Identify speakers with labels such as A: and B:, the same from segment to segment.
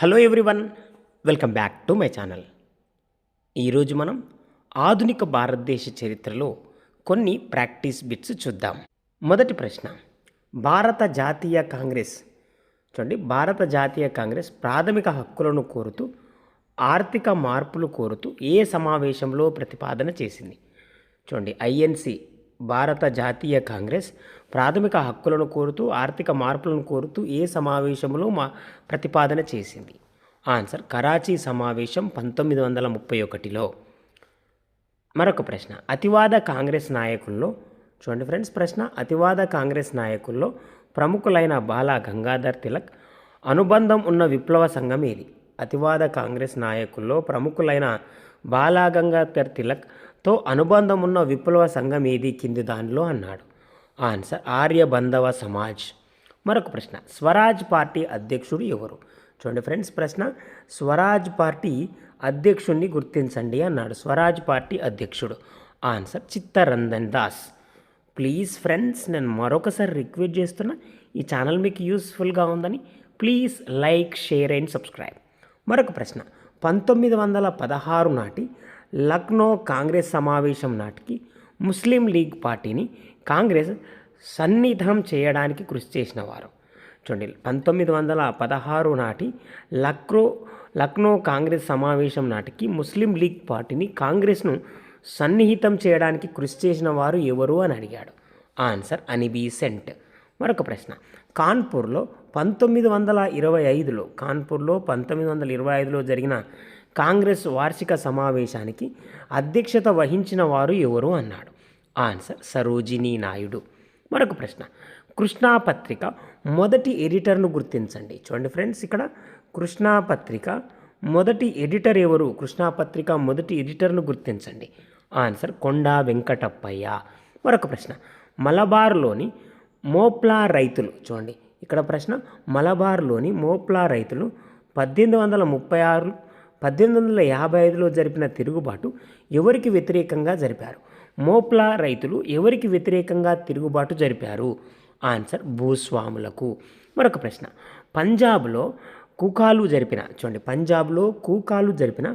A: Hello everyone welcome back to my channel ఈరోజు మనం ఆధునిక భారతదేశ చరిత్రలో కొన్ని ప్రాక్టీస్ బిట్స్ చూద్దాం. మొదటి ప్రశ్న భారత జాతీయ కాంగ్రెస్. చూడండి భారత జాతీయ కాంగ్రెస్ ప్రాథమిక హక్కులను కోరుతూ ఆర్థిక మార్పులు కోరుతూ ఏ సమావేశంలో ప్రతిపాదన చేసింది? చూడండి ఐఎన్సి భారత జాతీయ కాంగ్రెస్ ప్రాథమిక హక్కులను కోరుతూ ఆర్థిక మార్పులను కోరుతూ ఏ సమావేశంలో మా ప్రతిపాదన చేసింది? ఆన్సర్ కరాచీ సమావేశం పంతొమ్మిది వందల ముప్పై ఒకటిలో. మరొక ప్రశ్న అతివాద కాంగ్రెస్ నాయకుల్లో చూడండి ఫ్రెండ్స్ ప్రశ్న అతివాద కాంగ్రెస్ నాయకుల్లో ప్రముఖులైన బాలా గంగాధర్ తిలక్ అనుబంధం ఉన్న విప్లవ సంఘం ఏది? అతివాద కాంగ్రెస్ నాయకుల్లో ప్రముఖులైన బాలాగంగాధర్ తిలక్తో అనుబంధం ఉన్న విప్లవ సంఘం ఏది? కింది దానిలో అన్నాడు. ఆన్సర్ ఆర్య బంధవ సమాజ్. మరొక ప్రశ్న. స్వరాజ్ పార్టీ అధ్యక్షుడు ఎవరు? చూడండి ఫ్రెండ్స్ ప్రశ్న. స్వరాజ్ పార్టీ అధ్యక్షుడిని గుర్తించండి అన్నాడు. స్వరాజ్ పార్టీ అధ్యక్షుడు. Answer Chittaranjan Das. Please friends నేను మరొకసారి రిక్వెస్ట్ చేస్తున్నా ఈ ఛానల్ మీకు యూస్ఫుల్గా ఉందని please like share and subscribe. మరొక ప్రశ్న. పంతొమ్మిది వందల పదహారు నాటి లక్నో కాంగ్రెస్ సమావేశం నాటికి ముస్లిం లీగ్ పార్టీని కాంగ్రెస్ సన్నిధం చేయడానికి కృషి చేసిన వారు. చూడండి పంతొమ్మిది వందల పదహారు నాటి లక్రో లక్నో కాంగ్రెస్ సమావేశం నాటికి ముస్లిం లీగ్ పార్టీని కాంగ్రెస్ను సన్నిహితం చేయడానికి కృషి చేసిన వారు ఎవరు అని అడిగాడు. ఆన్సర్ అనిబీసెంట్ మరొక ప్రశ్న. కాన్పూర్లో పంతొమ్మిది వందల ఇరవై ఐదులో కాన్పూర్లో పంతొమ్మిది వందల ఇరవై ఐదులో జరిగిన కాంగ్రెస్ వార్షిక సమావేశానికి అధ్యక్షత వహించిన వారు ఎవరు అన్నాడు? ఆన్సర్ సరోజినీ నాయుడు. మరొక ప్రశ్న. కృష్ణా పత్రిక మొదటి ఎడిటర్ను గుర్తించండి. చూడండి ఫ్రెండ్స్ ఇక్కడ కృష్ణా పత్రిక మొదటి ఎడిటర్ ఎవరు? కృష్ణా పత్రిక మొదటి ఎడిటర్ను గుర్తించండి. ఆన్సర్ కొండా వెంకటప్పయ్య. మరొక ప్రశ్న. మలబార్లోని మోప్లా రైతులు. చూడండి ఇక్కడ ప్రశ్న మలబార్లోని మోప్లా రైతులు పద్దెనిమిది వందల ముప్పై ఆరు పద్దెనిమిది వందల యాభై ఐదులో జరిపిన తిరుగుబాటు ఎవరికి వ్యతిరేకంగా జరిపారు? మోప్లా రైతులు ఎవరికి వ్యతిరేకంగా తిరుగుబాటు జరిపారు? ఆన్సర్ భూస్వాములకు. మరొక ప్రశ్న పంజాబ్లో కూకాలు జరిపిన చూడండి పంజాబ్లో కూకాలు జరిపిన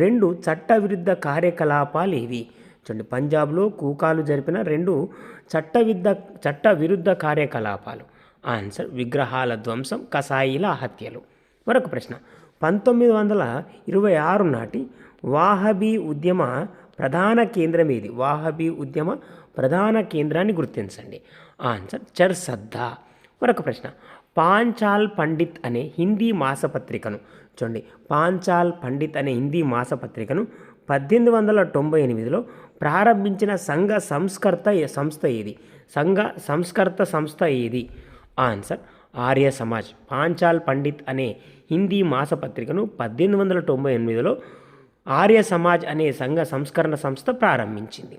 A: రెండు చట్టవిరుద్ధ కార్యకలాపాలు ఏవి? చూడండి పంజాబ్లో కూకాలు జరిపిన రెండు చట్టవిద్ద చట్ట విరుద్ధ కార్యకలాపాలు. ఆన్సర్ విగ్రహాల ధ్వంసం కసాయిల హత్యలు. మరొక ప్రశ్న పంతొమ్మిది వందల ఇరవై ఆరు నాటి వాహబీ ఉద్యమ ప్రధాన కేంద్రం ఏది? వాహబీ ఉద్యమ ప్రధాన కేంద్రాన్ని గుర్తించండి. Answer Charsadda. మరొక ప్రశ్న పాంచాల్ పండిత్ అనే హిందీ మాసపత్రికను చూడండి పాంచాల్ పండిత్ అనే హిందీ మాసపత్రికను పద్దెనిమిది వందల తొంభై ఎనిమిదిలో ప్రారంభించిన సంఘ సంస్కర్త సంస్థ ఏది? సంఘ సంస్కర్త సంస్థ ఏది? ఆన్సర్ ఆర్య సమాజ్ పాంచాల్ పండిత్ అనే హిందీ మాసపత్రికను పద్దెనిమిది వందల తొంభై ఎనిమిదిలో ఆర్య సమాజ్ అనే సంఘ సంస్కరణ సంస్థ ప్రారంభించింది.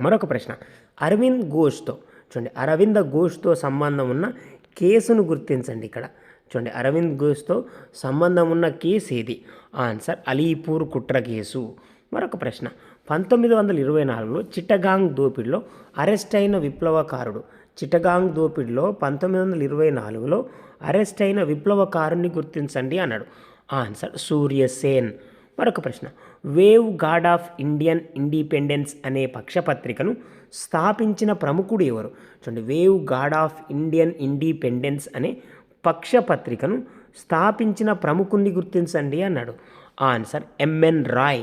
A: మరొక ప్రశ్న అరవింద్ ఘోష్తో చూడండి అరవింద ఘోష్తో సంబంధం ఉన్న కేసును గుర్తించండి ఇక్కడ. చూడండి అరవింద్ ఘోష్తో సంబంధం ఉన్న కేసు ఏది? ఆన్సర్ అలీపూర్ కుట్ర కేసు. మరొక ప్రశ్న పంతొమ్మిది వందల ఇరవై నాలుగులో చిట్టగాంగ్ దోపిడిలో అరెస్ట్ అయిన విప్లవకారుడు. చిట్టగాంగ్ దోపిడిలో పంతొమ్మిది వందల ఇరవై నాలుగులో అరెస్ట్ అయిన విప్లవకారుని గుర్తించండి అన్నాడు. ఆన్సర్ సూర్యసేన్ మరొక ప్రశ్న. Vanguard of Indian independence అనే పక్షపత్రికను స్థాపించిన ప్రముఖుడు ఎవరు? చూడండి vanguard of Indian independence అనే పక్షపత్రికను స్థాపించిన ప్రముఖుణ్ణి గుర్తించండి అన్నాడు. Answer M N Roy.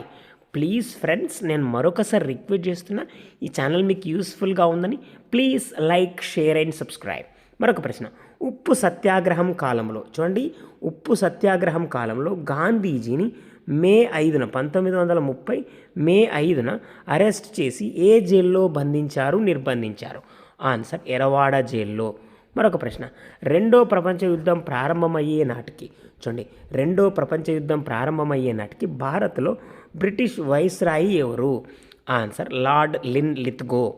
A: Please friends నేను మరొకసారి రిక్వెస్ట్ చేస్తున్నా ఈ ఛానల్ మీకు యూస్ఫుల్గా ఉందని please like share and subscribe. మరొక ప్రశ్న ఉప్పు సత్యాగ్రహం కాలంలో చూడండి ఉప్పు సత్యాగ్రహం కాలంలో గాంధీజీని మే ఐదున పంతొమ్మిది వందల ముప్పై మే ఐదున అరెస్ట్ చేసి ఏ జైల్లో బంధించారు నిర్బంధించారు? ఆన్సర్ ఎరవాడ జైల్లో. మరొక ప్రశ్న రెండో ప్రపంచ యుద్ధం ప్రారంభమయ్యే నాటికి చూడండి రెండో ప్రపంచ యుద్ధం ప్రారంభమయ్యే నాటికి భారత్లో బ్రిటిష్ వైస్రాయి ఎవరు? Answer lord Linlithgow.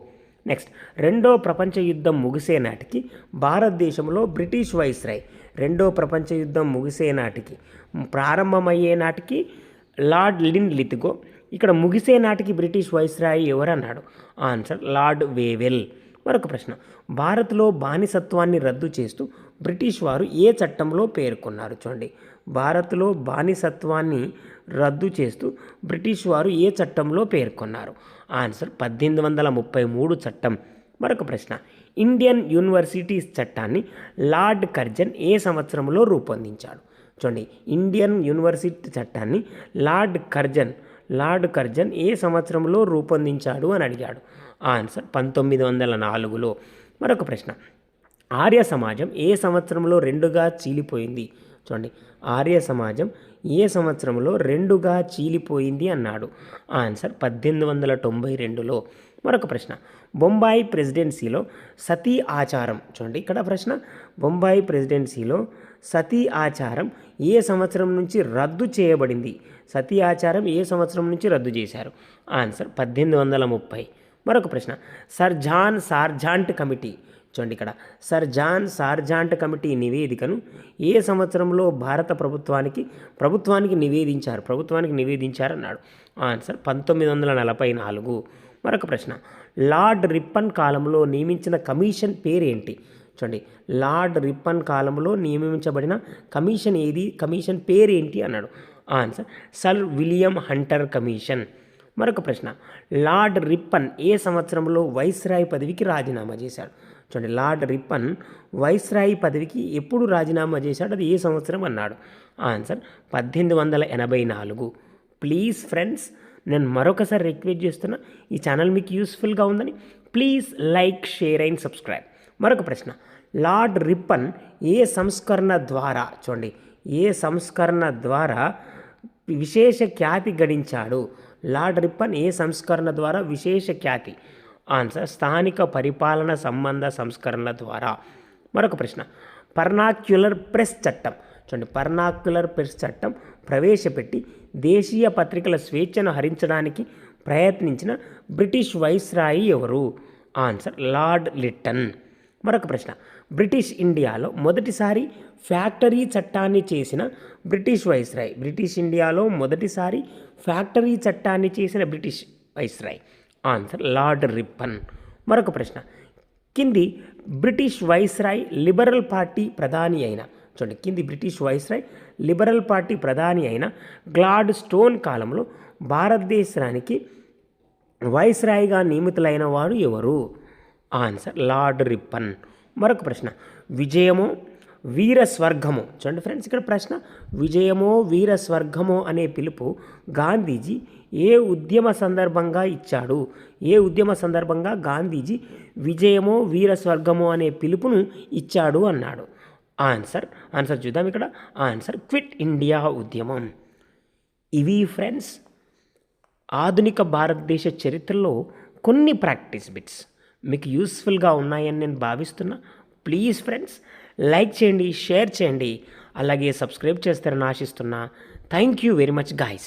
A: నెక్స్ట్ రెండో ప్రపంచ యుద్ధం ముగిసే నాటికి భారతదేశంలో బ్రిటిష్ వైస్రాయ్. రెండో ప్రపంచ యుద్ధం ముగిసే నాటికి ప్రారంభమయ్యే నాటికి లార్డ్ లిన్ లిత్గో. ఇక్కడ ముగిసే నాటికి British viceroy ఎవరన్నాడు? Answer lord Wavell. మరొక ప్రశ్న భారత్లో బానిసత్వాన్ని రద్దు చేస్తూ బ్రిటిష్ వారు ఏ చట్టంలో పేర్కొన్నారు? చూడండి భారత్లో బానిసత్వాన్ని రద్దు చేస్తూ బ్రిటిష్ వారు ఏ చట్టంలో పేర్కొన్నారు? ఆన్సర్ పద్దెనిమిది వందల ముప్పై మూడు చట్టం. మరొక ప్రశ్న. ఇండియన్ యూనివర్సిటీస్ చట్టాన్ని లార్డ్ కర్జన్ ఏ సంవత్సరంలో రూపొందించాడు? చూడండి. ఇండియన్ యూనివర్సిటీ చట్టాన్ని లార్డ్ కర్జన్ లార్డ్ కర్జన్ ఏ సంవత్సరంలో రూపొందించాడు అని అడిగాడు? ఆన్సర్ పంతొమ్మిది వందల నాలుగులో. మరొక ప్రశ్న. ఆర్య సమాజం ఏ సంవత్సరంలో రెండుగా చీలిపోయింది? చూడండి. ఆర్య సమాజం ఏ సంవత్సరంలో రెండుగా చీలిపోయింది అన్నాడు? ఆన్సర్ పద్దెనిమిది వందల తొంభై రెండులో. మరొక ప్రశ్న. బొంబాయి ప్రెసిడెన్సీలో సతీ ఆచారం. చూడండి ఇక్కడ ప్రశ్న. బొంబాయి ప్రెసిడెన్సీలో సతీ ఆచారం ఏ సంవత్సరం నుంచి రద్దు చేయబడింది? సతీ ఆచారం ఏ సంవత్సరం నుంచి రద్దు చేశారు? ఆన్సర్ పద్దెనిమిది వందల ముప్పై. మరొక ప్రశ్న. సర్జాన్ సార్జాంట్ కమిటీ చూడండి ఇక్కడ. సర్ జాన్ సార్జాంట్ కమిటీ నివేదికను ఏ సంవత్సరంలో భారత ప్రభుత్వానికి ప్రభుత్వానికి నివేదించారు? ప్రభుత్వానికి నివేదించారన్నాడు. ఆన్సర్ పంతొమ్మిది వందల నలభై నాలుగు. మరొక ప్రశ్న. లార్డ్ రిప్పన్ కాలంలో నియమించిన కమిషన్ పేరేంటి? చూడండి. లార్డ్ రిప్పన్ కాలంలో నియమించబడిన కమిషన్ ఏది? కమిషన్ పేరేంటి? అన్నాడు. Answer sir William Hunter commission. మరొక ప్రశ్న. లార్డ్ రిప్పన్ ఏ సంవత్సరంలో వైస్రాయ్ పదవికి రాజీనామా చేశాడు? చూడండి లార్డ్ రిప్పన్ వైస్రాయి పదవికి ఎప్పుడు రాజీనామా చేశాడు? అది ఏ సంవత్సరం అన్నాడు? ఆన్సర్ పద్దెనిమిది వందల ఎనభై నాలుగు. ప్లీజ్ ఫ్రెండ్స్ నేను మరొకసారి రిక్వెస్ట్ చేస్తున్నా ఈ ఛానల్ మీకు యూస్ఫుల్గా ఉందని please like share and subscribe. మరొక ప్రశ్న లార్డ్ రిప్పన్ ఏ సంస్కరణ ద్వారా చూడండి ఏ సంస్కరణ ద్వారా విశేష ఖ్యాతి గడించాడు? లార్డ్ రిప్పన్ ఏ సంస్కరణ ద్వారా విశేష ఖ్యాతి? ఆన్సర్ స్థానిక పరిపాలన సంబంధ సంస్కరణల ద్వారా. మరొక ప్రశ్న. పర్నాక్యులర్ ప్రెస్ చట్టం. చూడండి పర్నాక్యులర్ ప్రెస్ చట్టం ప్రవేశపెట్టి దేశీయ పత్రికల స్వేచ్ఛను హరించడానికి ప్రయత్నించిన బ్రిటిష్ వైస్రాయి ఎవరు? Answer lord Lytton. మరొక ప్రశ్న. బ్రిటిష్ ఇండియాలో మొదటిసారి ఫ్యాక్టరీ చట్టాన్ని చేసిన బ్రిటిష్ వైస్రాయ్. బ్రిటిష్ ఇండియాలో మొదటిసారి ఫ్యాక్టరీ చట్టాన్ని చేసిన British viceroy. Answer lord Ripon మరొక ప్రశ్న. కింది బ్రిటిష్ వైస్రాయ్ లిబరల్ పార్టీ ప్రధాని అయిన చూడండి కింది బ్రిటిష్ వైస్రాయ్ లిబరల్ పార్టీ ప్రధాని అయిన గ్లాడ్ స్టోన్ కాలంలో భారతదేశానికి వైస్రాయ్గా నియమితులైన వారు ఎవరు? ఆన్సర్ లార్డ్ రిప్పన్ మరొక ప్రశ్న. విజయమో వీర స్వర్గము చూడండి ఫ్రెండ్స్ ఇక్కడ ప్రశ్న విజయమో వీర స్వర్గమో అనే పిలుపు గాంధీజీ ఏ ఉద్యమ సందర్భంగా ఇచ్చాడు? ఏ ఉద్యమ సందర్భంగా గాంధీజీ విజయమో వీర స్వర్గమో అనే పిలుపును ఇచ్చాడు అన్నాడు? ఆన్సర్ ఆన్సర్ చూద్దాం ఇక్కడ. ఆన్సర్ క్విట్ ఇండియా ఉద్యమం. ఇవి ఫ్రెండ్స్ ఆధునిక భారతదేశ చరిత్రలో కొన్ని ప్రాక్టీస్ బిట్స్. మీకు యూస్ఫుల్గా ఉన్నాయని నేను భావిస్తున్నా. ప్లీజ్ ఫ్రెండ్స్ లైక్ చేయండి షేర్ చేయండి అలాగే సబ్స్క్రైబ్ చేస్తారని ఆశిస్తున్నా. Thank you very much guys.